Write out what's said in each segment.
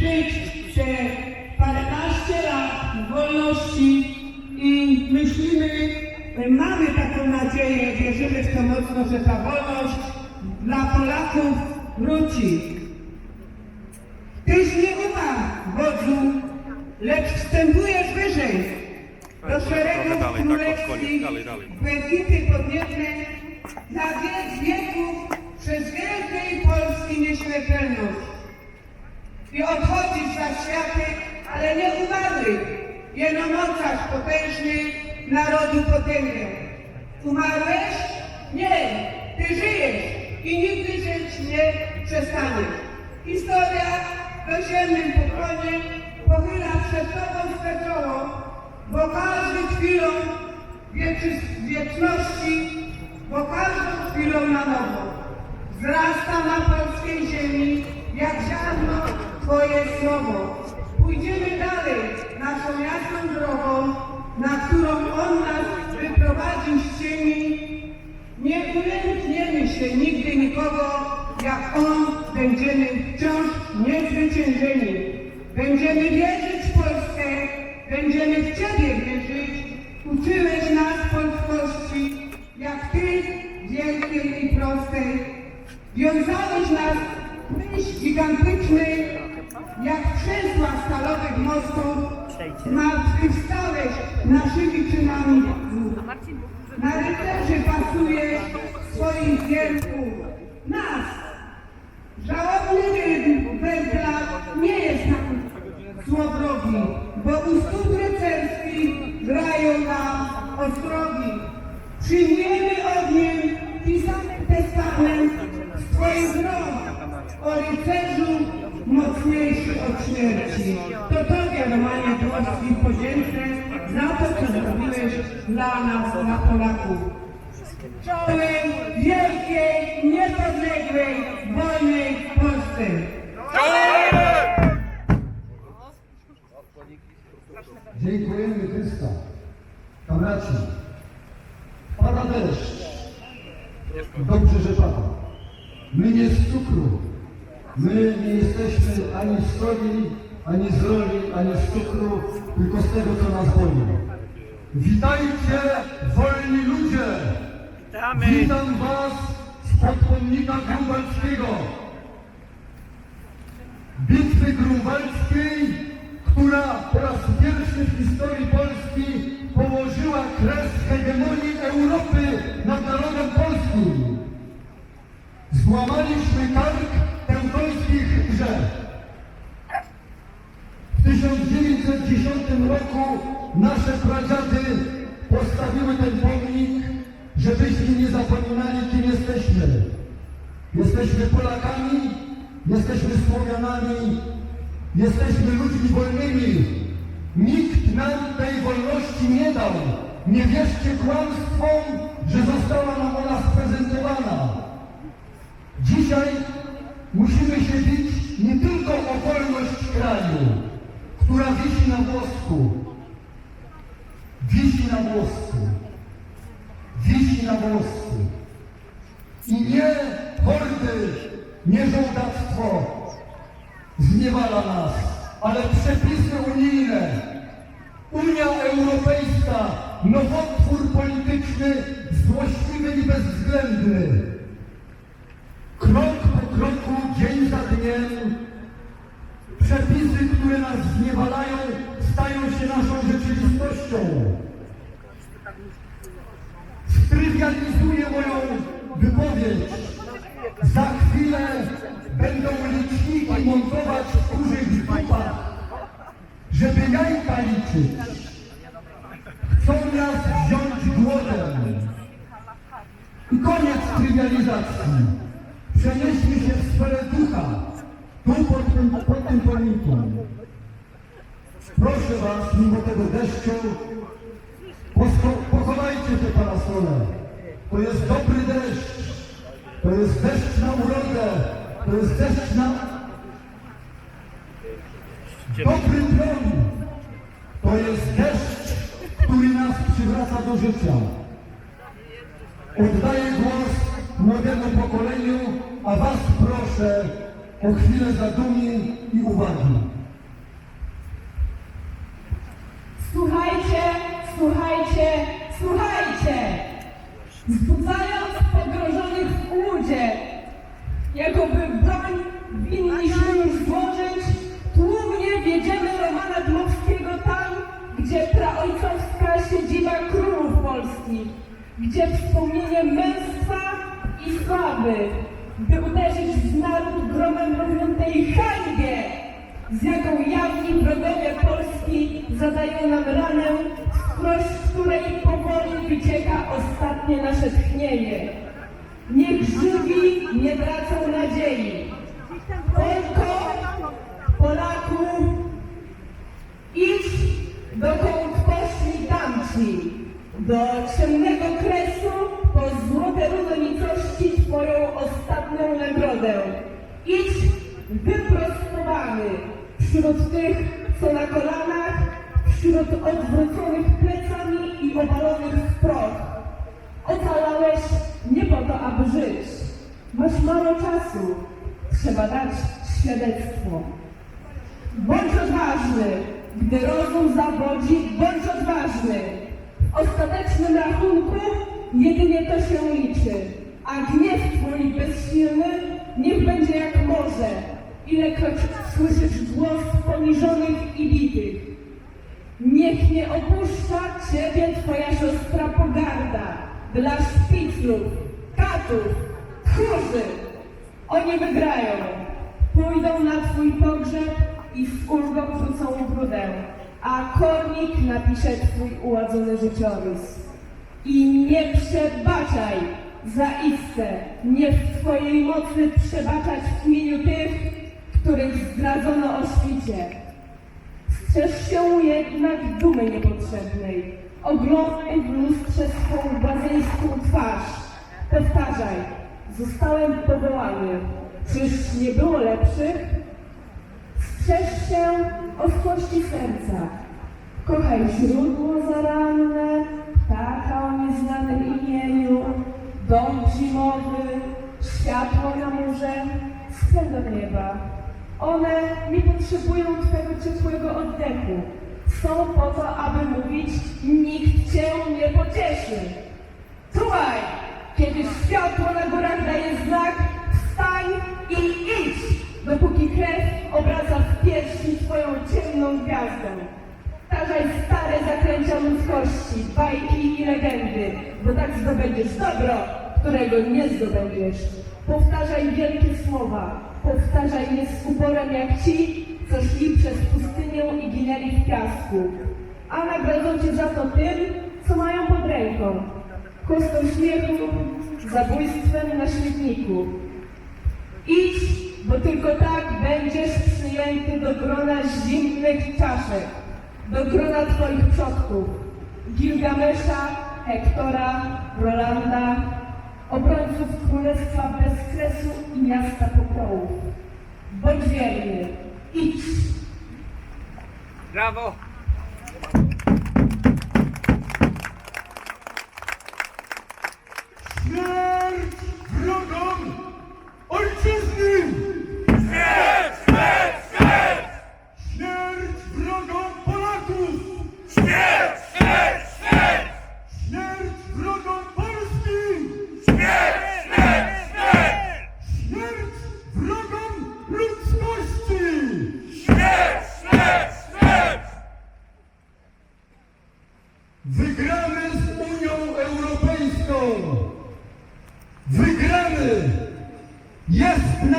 żyć te paręnaście lat wolności i myślimy, mamy taką nadzieję, wierzymy w to mocno, że ta wolność dla Polaków wróci. Tyś nie umarł, wodzu, lecz wstępujesz wyżej do szeregów dalej, tak, pod koniec, królewskich błękitnej podniebnej na wiek wieków przez wielkiej Polski nieśmiertelność. I odchodzisz za światy, ale nie umarły, jeno mocarz potężny narodu potęgę. Umarłeś? Nie, ty żyjesz i nigdy żyć nie przestaniesz. Historia w bezsiennym pokłonie pochyla przed tobą swe czoło, bo każdy chwilą wieczności, bo każdą chwilą na nowo wzrasta na ziarno Twoje słowo. Pójdziemy dalej naszą jasną drogą, na którą On nas wyprowadził z cieni. Nie ulękniemy się nigdy nikogo, jak On będziemy wciąż niezwyciężeni. Będziemy wierzyć w Polskę, będziemy w Ciebie wierzyć. Uczyłeś nas polskości, jak Ty wielkiej i prostej. Wiązałeś nas myśl gigantycznej, jak krzesła stalowych mostów. Zmartwychwstałeś naszymi czynami. Na rycerzy pasujesz swoich wielków. Nas, żałobny węgla nie jest nam złowrogi, bo u stóp rycerskich grają nam ostrogi. Przyjmiemy ogniem pisany testament śmierci. To Tobie, Romanie Dworski, podziękuję za to, co zrobiłeś dla nas, dla Polaków. Czołem wielkiej, niepodległej, wolnej Polsce. Dziękujemy Chrysta. Kamraci, pada deszcz. Dobrze, że pada. My nie z cukru. My nie jesteśmy ani z soli, ani z roli, ani z cukru, tylko z tego, co nas boli. Witajcie, wolni ludzie! Witam was z pomnika grunwaldzkiego. Bitwy grunwaldzkiej, która po raz pierwszy w historii Polski położyła kres hegemonii Europy roku nasze pradziady postawiły ten pomnik, żebyśmy nie zapominali, kim jesteśmy. Jesteśmy Polakami, jesteśmy Słowianami, jesteśmy ludźmi wolnymi. Nikt nam tej wolności nie dał. Nie wierzcie kłamstwom, polityczny, złośliwy i bezwzględny. Krok po kroku, dzień za dniem, przepisy, które nas zniewalają, stają się naszą rzeczywistością. Strywializuję moją wypowiedź. Za chwilę będą liczniki montować w kurzych dupach, żeby jajka liczyć. Chcą nas wziąć trywializacji. Przenieśmy się w sferę ducha, tu pod tym, pod tym. Proszę Was, mimo tego deszczu, pochowajcie te parasole. To jest dobry deszcz. To jest deszcz na urodę. To jest deszcz na dobry plon. To jest deszcz, który nas przywraca do życia. Oddaję głos młodemu pokoleniu, a Was proszę o chwilę zadumy i uwagi. Słuchajcie, słuchajcie, słuchajcie! Zbudzając pogrążonych w łudzie, jakoby broń winniśmy już złożyć, tłumnie wiedziemy Romana Dmowskiego tam, gdzie praojcowska siedziba królów polskich, gdzie wspomnienie męstwa i sławy, by uderzyć w naród gromem rozwiątej hańbie, z jaką jawni wrogowie Polski zadają nam ranę, z której powoli wycieka ostatnie nasze tchnienie. Niech żywi nie tracą nadziei. Polko, Polaków, idź dokąd poszli tamci, do ciemnego kresu po złote runo twoją ostatnią nagrodę. Idź wyprostowany wśród tych, co na kolanach, wśród odwróconych plecami i obalonych w proch. Ocalałeś nie po to, aby żyć. Masz mało czasu. Trzeba dać świadectwo. Bądź odważny, gdy rozum zawodzi, bądź odważny. W ostatecznym rachunku jedynie to się liczy, a gniew twój bezsilny niech będzie jak morze, ilekroć słyszysz głos poniżonych i bitych. Niech nie opuszcza ciebie twoja siostra pogarda dla szpiclów, katów, tchórzy. Oni wygrają, pójdą na twój pogrzeb i z ulgą wrzucą brudę, a kornik napisze twój uładzony życiorys. I nie przebaczaj zaiste, nie w twojej mocy przebaczać w imieniu tych, których zdradzono o świcie. Strzeż się jednak dumy niepotrzebnej. Oglądaj w lustrze swą błazeńską twarz. Powtarzaj, zostałem powołany. Czyż nie było lepszych? Strzeż się otwości serca. Kochaj źródło zaranne, ptaka o nieznanym imieniu, dom zimowy, światło na murze, splendor nieba. One nie potrzebują Twego ciepłego oddechu. Są po to, aby mówić, nikt Cię nie pocieszy. Czuwaj! Kiedy światło na górach daje znak, wstań i idź, dopóki krew obraca w piersi Twoją ciemną gwiazdę. Powtarzaj stare zaklęcia ludzkości, bajki i legendy, bo tak zdobędziesz dobro, którego nie zdobędziesz. Powtarzaj wielkie słowa, powtarzaj je z uporem jak ci, co szli przez pustynię i ginęli w piasku. A nagrodzą cię za to tym, co mają pod ręką. Kostą śmiechu, zabójstwem na śmietniku. Idź, bo tylko tak będziesz przyjęty do grona zimnych czaszek, do grona Twoich przodków, Gilgamesza, Hektora, Rolanda, obrońców Królestwa Bezkresu i Miasta Pokołów. Bądź wierny, idź! Brawo!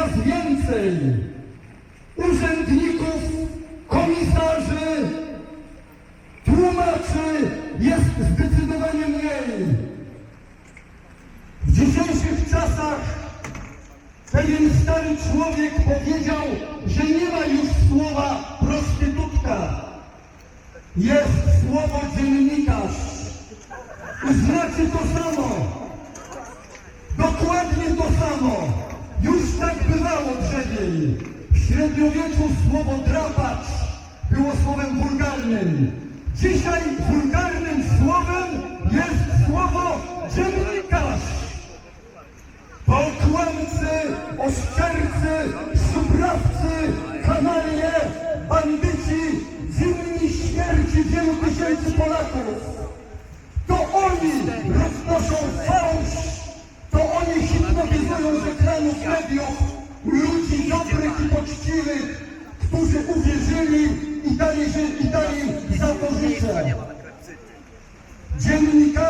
Nas więcej! Urzędników, komisarzy, tłumaczy jest zdecydowanie mniej. W dzisiejszych czasach pewien stary człowiek powiedział, że nie ma już słowa prostytutka. Jest słowo dziennikarz. Znaczy to samo. Dokładnie to samo średniowieczu słowo drapacz było słowem wulgarnym. Dzisiaj wulgarnym słowem jest słowo dziennikarz. To kłamcy, oszczercy, szubrawcy, kanalie, bandyci, winni śmierci wielu tysięcy Polaków. To oni roznoszą fałsz, to oni hipnotyzują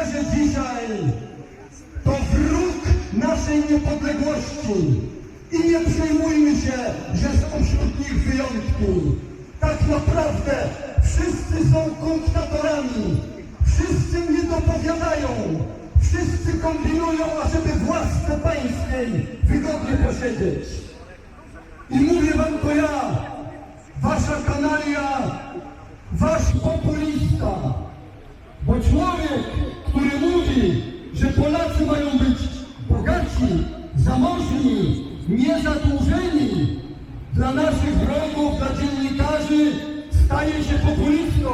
Dziennikarze dzisiaj to wróg naszej niepodległości. I nie przejmujmy się, że są wśród nich wyjątki. Tak naprawdę wszyscy są kunktatorami. Wszyscy nie dopowiadają. Wszyscy kombinują, ażeby własce pańskiej wygodnie posiedzieć. I mówię wam to ja, wasza kanalia, wasz populista. Bo człowiek, że Polacy mają być bogaci, zamożni, niezadłużeni, dla naszych wrogów, dla dziennikarzy staje się populistą,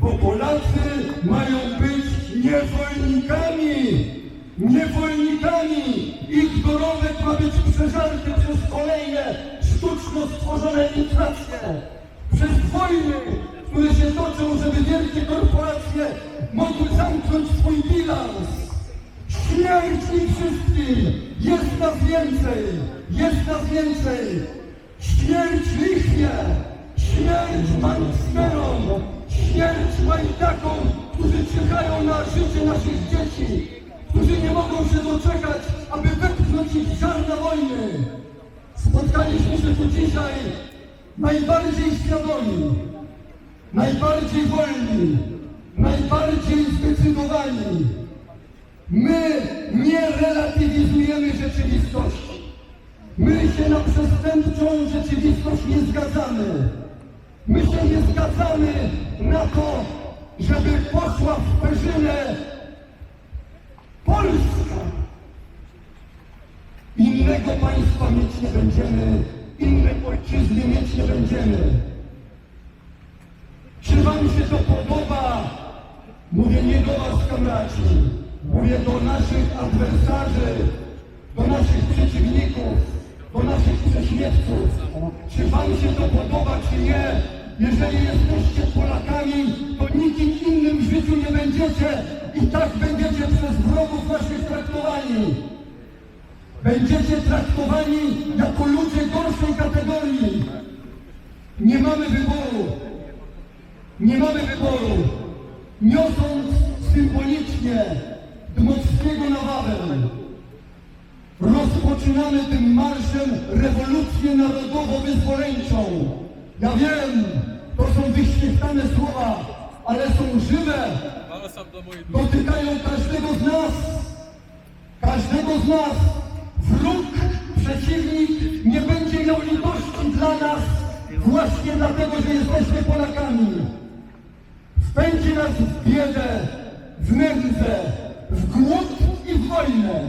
bo Polacy mają być niewolnikami, niewolnikami. Ich dorobek ma być przeżarty przez kolejne sztuczno stworzone inflacje przez wojny, które się toczą, żeby wielkie korporacje mogły zamknąć swój bilans. Śmierć im wszystkim! Jest nas więcej! Jest nas więcej! Śmierć lichwie! Śmierć banksterom! Śmierć majtakom, którzy czekają na życie naszych dzieci! Którzy nie mogą się doczekać, aby wepchnąć ich ziarna wojny! Spotkaliśmy się tu dzisiaj najbardziej świadomi, najbardziej wolni, najbardziej zdecydowani. My nie relatywizujemy rzeczywistości. My się na przestępczą rzeczywistość nie zgadzamy. My się nie zgadzamy na to, żeby poszła w perzynę Polska. Innego państwa mieć nie będziemy, innej ojczyzny mieć nie będziemy. Mówię nie do was, kamraci. Mówię do naszych adwersarzy, do naszych przeciwników, do naszych prześmiewców. Czy wam się to podoba, czy nie? Jeżeli jesteście Polakami, to nikim innym w życiu nie będziecie i tak będziecie przez wrogów naszych traktowani. Będziecie traktowani jako ludzie gorszej kategorii. Nie mamy wyboru. Nie mamy wyboru. Niosąc symbolicznie Dmowskiego na Wawel, rozpoczynamy tym marszem rewolucję narodowo-wyzwoleńczą. Ja wiem, to są wyświetlane słowa, ale są żywe. Dotykają każdego z nas. Każdego z nas wróg, przeciwnik nie będzie miał litości dla nas właśnie dlatego, że jesteśmy Polakami. Wpędzi nas w biedę, w nędzę, w głód i w wojnę.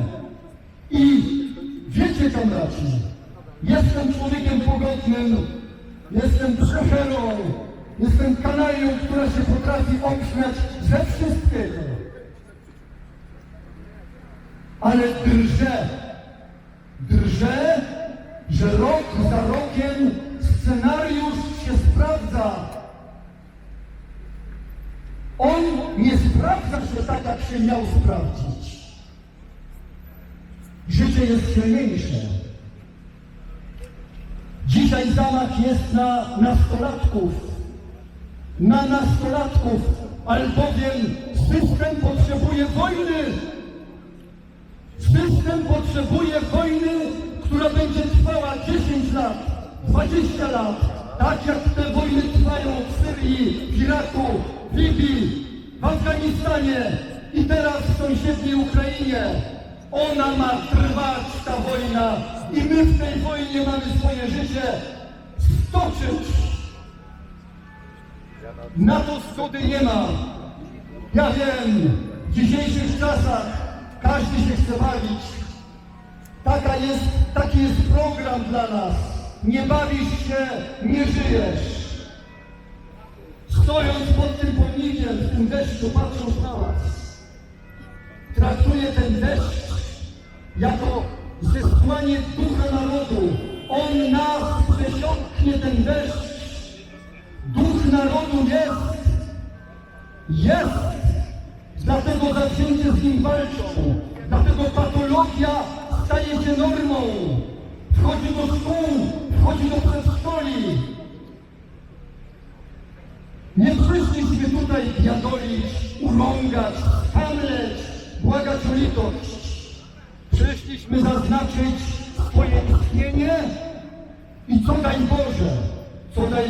I wiecie, kamraci, jestem człowiekiem pogodnym, jestem przeferą, jestem kanalią, która się potrafi obśmiać ze wszystkiego ale drżę. Drżę, że rok za rokiem scenariusz się sprawdza. On nie sprawdza się tak, jak się miał sprawdzić. Życie jest silniejsze. Dzisiaj zamach jest na nastolatków. Na nastolatków, albowiem system potrzebuje wojny. System potrzebuje wojny, która będzie trwała 10 lat, 20 lat, tak jak te wojny trwają w Syrii, w Iraku, w Libii, w Afganistanie i teraz w sąsiedniej Ukrainie. Ona ma trwać, ta wojna, i my w tej wojnie mamy swoje życie stoczyć. Na to zgody nie ma. Ja wiem, w dzisiejszych czasach każdy się chce bawić. Taka jest, taki jest program dla nas. Nie bawisz się, nie żyjesz. Stojąc pod tym pomnikiem, w tym deszczu, patrząc na was, traktuję ten deszcz jako zesłanie ducha narodu. On nas przesiąknie ten deszcz. Duch narodu jest Jest! Dlatego zawzięcie z nim walczą. Dlatego patologia staje się normą. Wchodzi do szkół, wchodzi do przedszkoli. Nie przyszliśmy tutaj biadolić, urągać, hamleć, błagać o litość. Przyszliśmy zaznaczyć swoje istnienie i co daj Boże, co daj